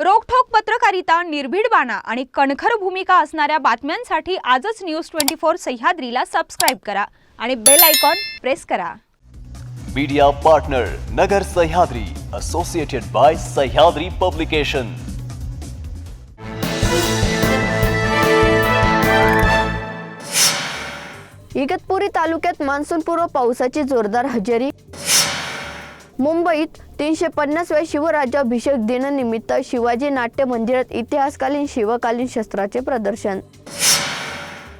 रोखठोक पत्रकारिता निर्भीड बाणा आणि कणखर भूमिका असणाऱ्या बातम्यांसाठी आजच न्यूज ट्वेंटी फोर सह्याद्रीला सबस्क्राईब करा आणि बेल आयकॉन प्रेस करा. Media partner Nagar Sahyadri associated by Sahyadri publication Igatpuri तालुक्यात मान्सूनपूर्व पावसाची जोरदार हजेरी मुंबईत तीनशे पन्नासव्या शिवराज्याभिषेक दिनानिमित्त शिवाजी नाट्य मंदिरात इतिहासकालीन शिवकालीन शस्त्राचे प्रदर्शन.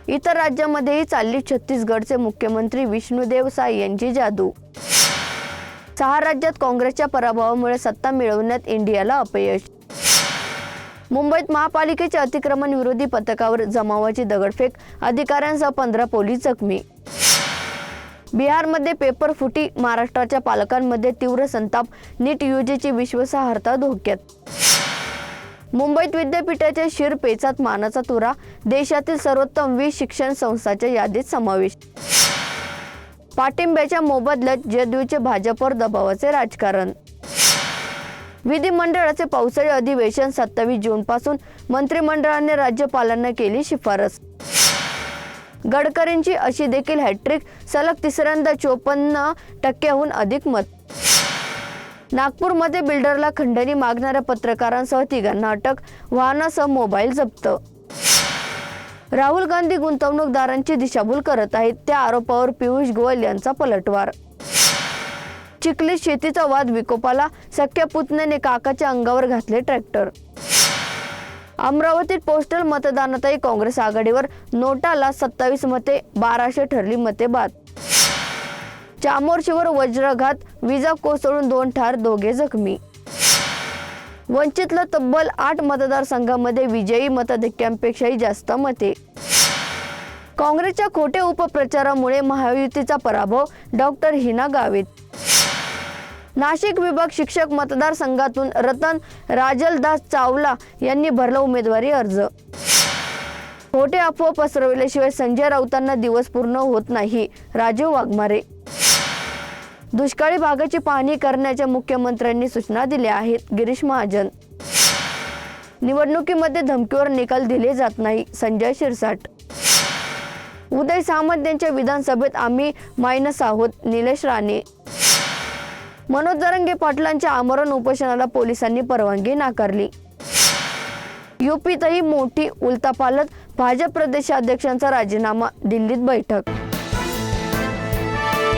इतर राज्यामध्येही चालली छत्तीसगडचे मुख्यमंत्री विष्णुदेव साय यांची जादू. सहा राज्यात काँग्रेसच्या पराभवामुळे सत्ता मिळवण्यात इंडियाला अपयश. मुंबईत महापालिकेच्या अतिक्रमण विरोधी पथकावर जमावाची दगडफेक अधिकाऱ्यांसह पंधरा पोलीस जखमी. बिहारमध्ये पेपर फुटी महाराष्ट्राच्या पालकांमध्ये तीव्र संताप नीट युजीची विश्वासार्हता धोक्यात. मुंबईत विद्यापीठाच्या शिरपेचात मानाचा तुरा देशातील सर्वोत्तम वीस शिक्षण संस्थांच्या यादीत समावेश. पाठिंब्याच्या मोबदल्यात जदयूचे भाजपवर दबावाचे राजकारण. विधिमंडळाचे पावसाळी अधिवेशन सत्तावीस जून पासून मंत्रिमंडळाने राज्यपालांना केली शिफारस. गडकरींची अशी देखील हॅट्रिक सलग तिसऱ्यांदा चोपन्न टक्क्याहून अधिक मत. नागपूरमध्ये बिल्डरला खंडणी मागणाऱ्या पत्रकारांसह तिघांना अटक वाहनासह मोबाईल जप्त. राहुल गांधी गुंतवणूकदारांची दिशाभूल करत आहेत त्या आरोपावर पियुष गोयल यांचा पलटवार. चिखलीत शेतीचा वाद विकोपाला सख्या पुतण्याने काकाच्या अंगावर घातले ट्रॅक्टर. अमरावतीत पोस्टल मतदानातही काँग्रेस आघाडीवर नोटाला सत्तावीस मते बाराशे ठरली मते बाद चामोर्शीवर वज्रघात विजा कोसळून दोन ठार दोघे जखमी. वंचितला तब्बल आठ मतदारसंघामध्ये विजयी मतधक्क्यांपेक्षाही जास्त मते. काँग्रेसच्या खोट्या उपप्रचारामुळे महायुतीचा पराभव डॉक्टर हिना गावित. नाशिक विभाग शिक्षक मतदारसंघातून रतन राजलदास चावला यांनी भरला उमेदवारी अर्ज. खोटे अफवा पसरवल्याशिवाय संजय राऊतांना दिवस पूर्ण होत नाही राजीव वाघमारे. दुष्काळी भागाची पाहणी करण्याच्या मुख्यमंत्र्यांनी सूचना दिल्या आहेत गिरीश महाजन. निवडणुकीमध्ये धमकीवर निकाल दिले जात नाही संजय शिरसाट. उदय सामंत यांच्या विधानसभेत आम्ही मायनस आहोत निलेश राणे. मनोज जरंगे पाटलांच्या आमरण उपोषणाला पोलिसांनी परवानगी नाकारली. युपीतही मोठी उलथापालथ भाजप प्रदेशाध्यक्षांचा राजीनामा दिल्लीत बैठक